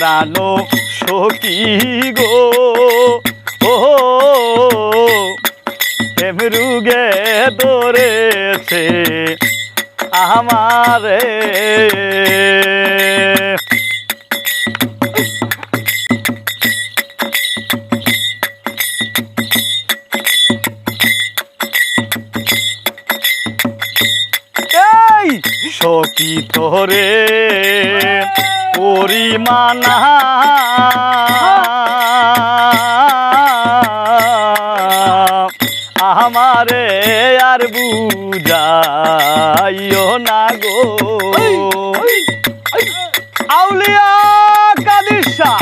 প্রাণ সখী গো। ও এমরুগে দৌড়েছে আমারে। সখী তোরে। পরিমানা আমারে আর বুঝাইও না গো। আউলিয়া কাদিসা।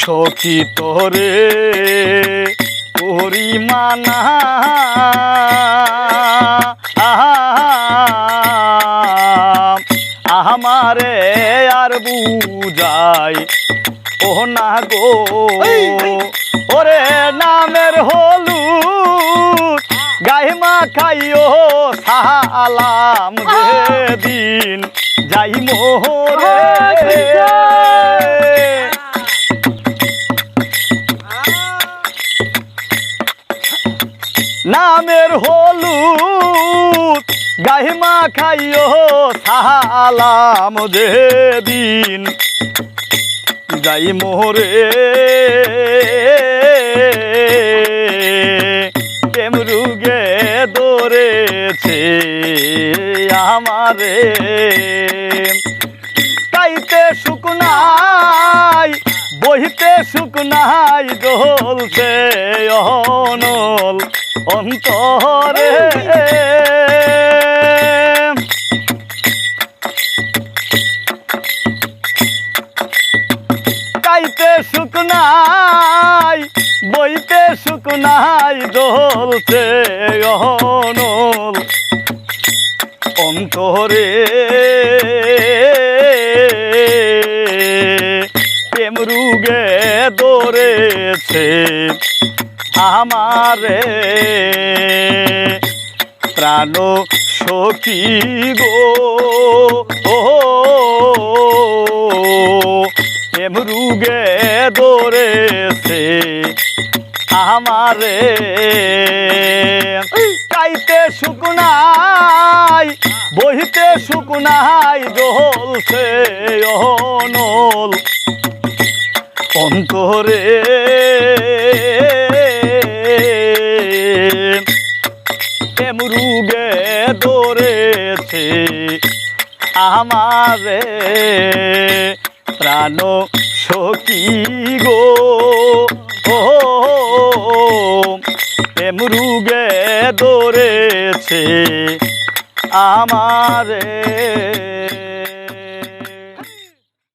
সখী তোরে পরিমানা আমারে আর বুঝাই। ও না গো ওরে নামের হলুদ গাইমা খাইও সালাম দিন যাই মোহরে। নামের হলুদ গাহিমা খাইও সালাম দিন। যাই মোরে। কেমরুগে দৌড়েছে আমারে। গাইতে শুকনাই বহিতে শুকনাই দোলছে অনল অন্তরে। গাইতে শুকনাই বইতে শুকনাই দোলছে অনল অন্তরে প্রেম রুগে দৌড়েছে আমারে। প্রাণ সখী গো ও প্রেম রুগে দৌড়েছে আমারে। কাইতে শুকনাই বহিতে শুকনাই দোলছে অনল। অন্তরে এমরুগে দৌড়েছে আমারে। প্রাণ সখী গো। ও এমরুগে দৌড়েছে আমারে।